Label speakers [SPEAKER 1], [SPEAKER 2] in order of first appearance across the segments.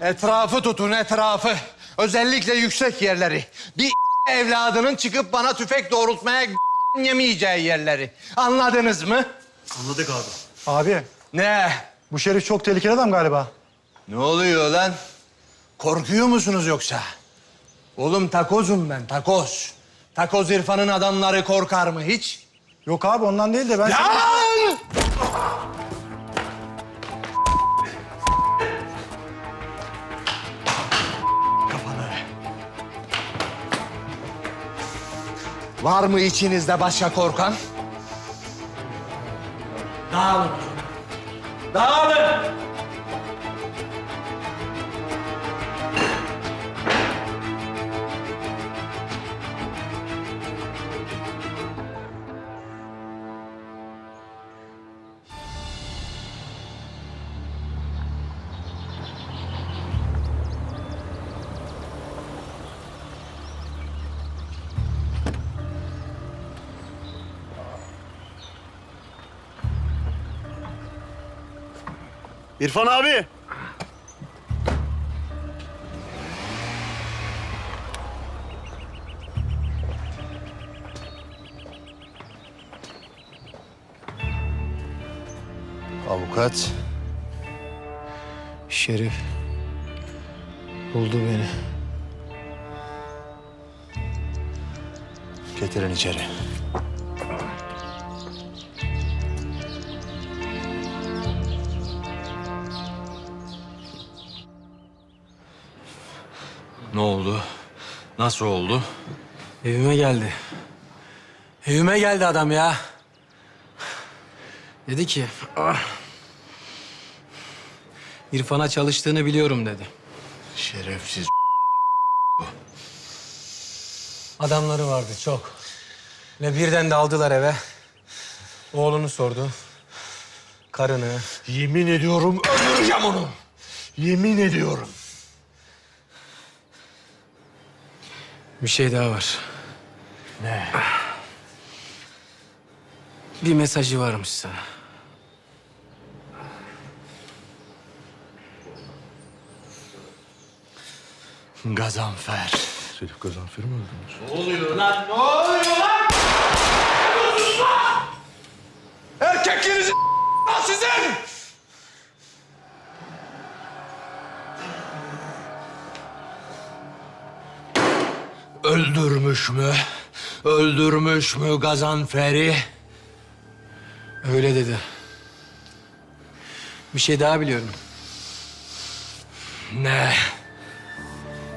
[SPEAKER 1] Etrafı tutun etrafı. Özellikle yüksek yerleri. Bir evladının çıkıp bana tüfek doğrultmaya yemeyeceği yerleri. Anladınız mı?
[SPEAKER 2] Anladık abi.
[SPEAKER 3] Abi
[SPEAKER 1] Ne?
[SPEAKER 3] bu şerif çok tehlikeli adam galiba.
[SPEAKER 1] Ne oluyor lan? Korkuyor musunuz yoksa? Oğlum takozum ben takoz. Takoz İrfan'ın adamları korkar mı hiç?
[SPEAKER 3] Yok abi ondan değil de ben...
[SPEAKER 1] Lan! Var mı içinizde başka korkan? Dağılın. Dağılın.
[SPEAKER 2] İrfan abi.
[SPEAKER 4] Avukat. Şerif. Buldu beni. Getirin içeri.
[SPEAKER 5] Ne oldu? Nasıl oldu?
[SPEAKER 4] Evime geldi. Evime geldi adam ya. Dedi ki... "Ah, İrfan'a çalıştığını biliyorum dedi.
[SPEAKER 5] Şerefsiz.
[SPEAKER 4] Adamları vardı çok. Ve birden de aldılar eve. Oğlunu sordu. Karını.
[SPEAKER 1] Yemin ediyorum öldüreceğim onu. Yemin ediyorum.
[SPEAKER 4] Bir şey daha var.
[SPEAKER 1] Ne?
[SPEAKER 4] Bir mesajı varmış sana.
[SPEAKER 1] Gazanfer.
[SPEAKER 5] Şerif Gazanfer'i mi öldürmüş?
[SPEAKER 1] oluyor? Ne oluyor lan? Ne yapıyorsunuz lan? Erkeklerinizi sizin! Öldürmüş mü? Öldürmüş mü Gazanfer'i?
[SPEAKER 4] Öyle dedi. Bir şey daha biliyorum.
[SPEAKER 1] Ne?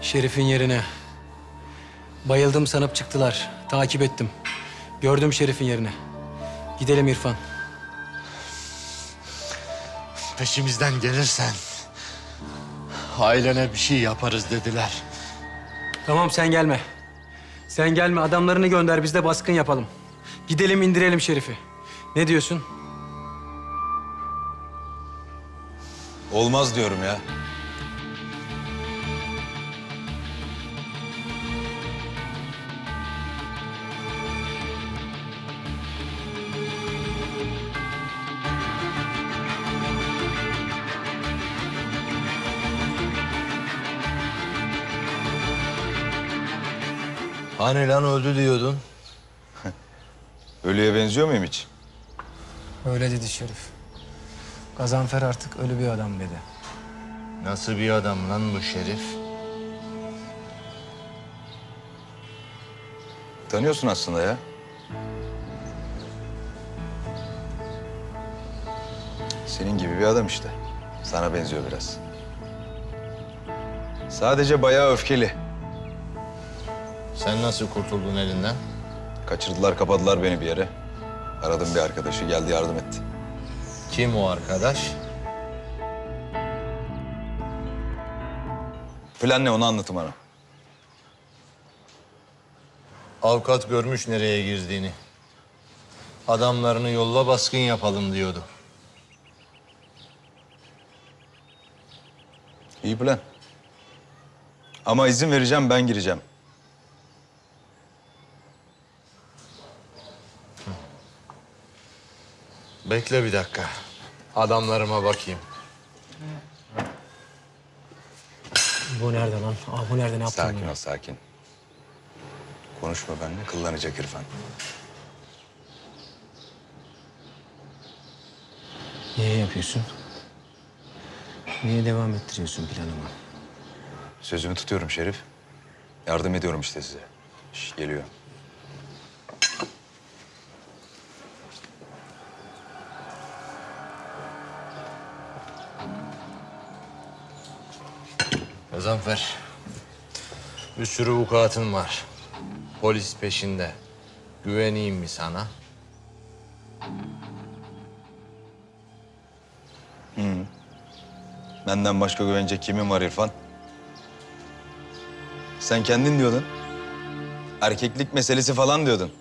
[SPEAKER 4] Şerif'in yerine. Bayıldım sanıp çıktılar. Takip ettim. Gördüm Şerif'in yerine. Gidelim İrfan.
[SPEAKER 1] Peşimizden gelirsen ailene bir şey yaparız dediler.
[SPEAKER 4] Tamam sen gelme. Sen gelme adamlarını gönder biz de baskın yapalım. Gidelim indirelim Şerif'i. Ne diyorsun?
[SPEAKER 5] Olmaz diyorum ya.
[SPEAKER 1] Hani lan öldü diyordun?
[SPEAKER 5] Ölüye benziyor muyum hiç?
[SPEAKER 4] Öyle dedi Şerif. Gazanfer artık ölü bir adam dedi.
[SPEAKER 1] Nasıl bir adam lan bu şerif?
[SPEAKER 5] Tanıyorsun aslında ya. Senin gibi bir adam işte. Sana benziyor biraz. Sadece bayağı öfkeli.
[SPEAKER 6] Sen nasıl kurtuldun elinden?
[SPEAKER 5] Kaçırdılar, kapadılar beni bir yere. Aradım bir arkadaşı, geldi yardım etti.
[SPEAKER 6] Kim o arkadaş?
[SPEAKER 5] Plan ne onu anlatın bana.
[SPEAKER 6] Avukat görmüş nereye girdiğini. Adamlarını yolla baskın yapalım diyordu.
[SPEAKER 5] İyi plan. Ama izin vereceğim, ben gireceğim.
[SPEAKER 6] Bekle bir dakika. Adamlarıma bakayım.
[SPEAKER 4] Bu nerede lan? Ah bu nerede? Ne yaptın?
[SPEAKER 5] Sakin ol sakin. Konuşma benimle kıllanacak İrfan.
[SPEAKER 4] Niye yapıyorsun? Niye devam ettiriyorsun planımı?
[SPEAKER 5] Sözümü tutuyorum Şerif. Yardım ediyorum işte size. Şş, geliyor.
[SPEAKER 6] Gazanfer. Bir sürü vukuatın var. Polis peşinde. Güveneyim mi sana?
[SPEAKER 5] Benden başka güvenecek kimin var İrfan? Sen kendin diyordun. Erkeklik meselesi falan diyordun.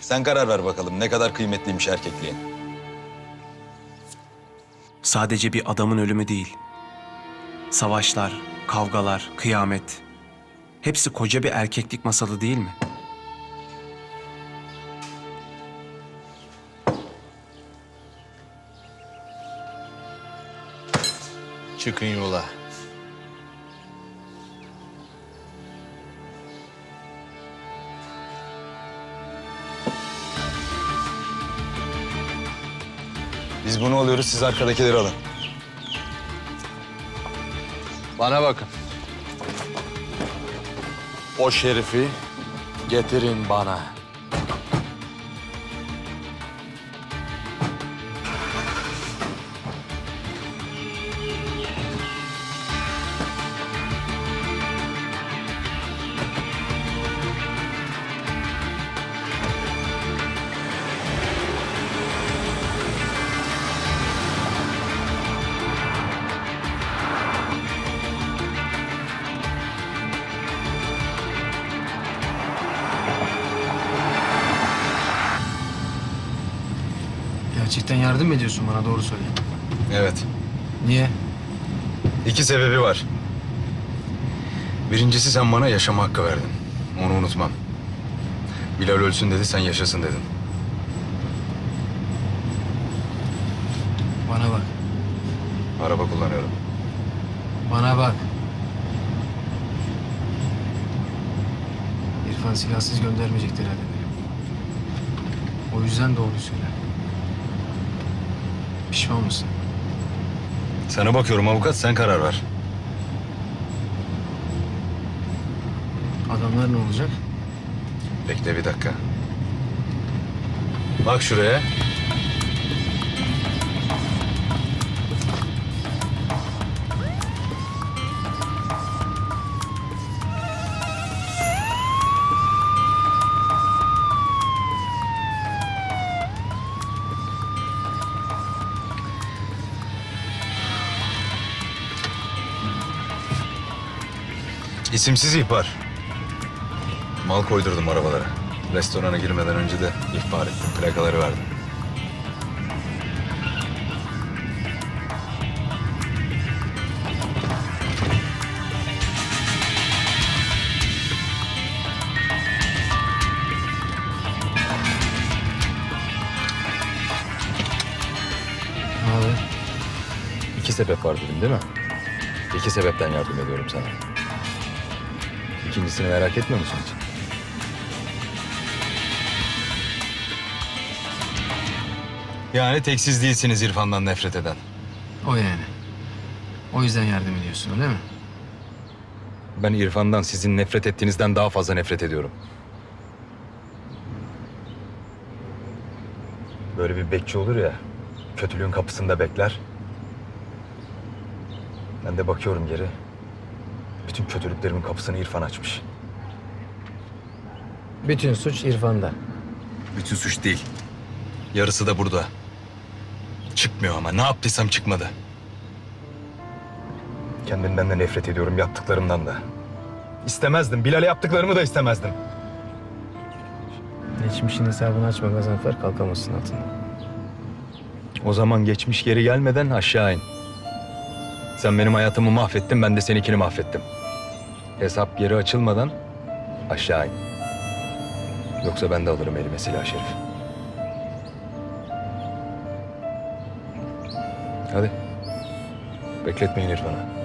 [SPEAKER 5] Sen karar ver bakalım ne kadar kıymetliymiş erkekliğin.
[SPEAKER 2] Sadece bir adamın ölümü değil. Savaşlar, kavgalar, kıyamet. Hepsi koca bir erkeklik masalı değil mi?
[SPEAKER 6] Çıkın yola.
[SPEAKER 5] Biz bunu alıyoruz siz arkadakileri alın.
[SPEAKER 6] Bana bakın. O şerifi getirin bana.
[SPEAKER 4] Gerçekten yardım mı ediyorsun bana doğru söyle.
[SPEAKER 5] Evet.
[SPEAKER 4] Niye?
[SPEAKER 5] İki sebebi var. Birincisi sen bana yaşama hakkı verdin. Onu unutmam. Bilal ölsün dedi, sen yaşasın dedin.
[SPEAKER 4] Bana bak.
[SPEAKER 5] Araba kullanıyorum.
[SPEAKER 4] Bana bak. İrfan silahsız göndermeyecektir herhalde beni. O yüzden doğruyu söyle. Pişman mısın?
[SPEAKER 5] Sana bakıyorum avukat, sen karar ver.
[SPEAKER 4] Adamlar ne olacak?
[SPEAKER 5] Bekle bir dakika. Bak şuraya. İsimsiz ihbar. Mal koydurdum arabalara. Restorana girmeden önce de ihbar ettim. Plakaları verdim. İki sebep var dedim değil mi? İki sebepten yardım ediyorum sana. İkincisini merak etmiyor musun hiç? Yani tek siz değilsiniz İrfan'dan nefret eden.
[SPEAKER 4] O yani. O yüzden yardım ediyorsun öyle mi?
[SPEAKER 5] Ben İrfan'dan sizin nefret ettiğinizden daha fazla nefret ediyorum. Böyle bir bekçi olur ya, kötülüğün kapısında bekler. Ben de bakıyorum geri. Bütün kötülüklerimin kapısını İrfan açmış.
[SPEAKER 4] Bütün suç İrfan'da.
[SPEAKER 5] Bütün suç değil. Yarısı da burada. Çıkmıyor ama ne yaptıysam çıkmadı. Kendimden de nefret ediyorum, yaptıklarımdan da. İstemezdim. Bilal'e yaptıklarımı da istemezdim.
[SPEAKER 4] Geçmişin hesabını açma Gazanfer kalkamazsın altından.
[SPEAKER 5] O zaman geçmiş geri gelmeden aşağı in. Sen benim hayatımı mahvettin, ben de seninkini mahvettim. Hesap geri açılmadan aşağı in. Yoksa ben de alırım elime silah Şerif. Hadi. Bekletmeyin İrfan'ı.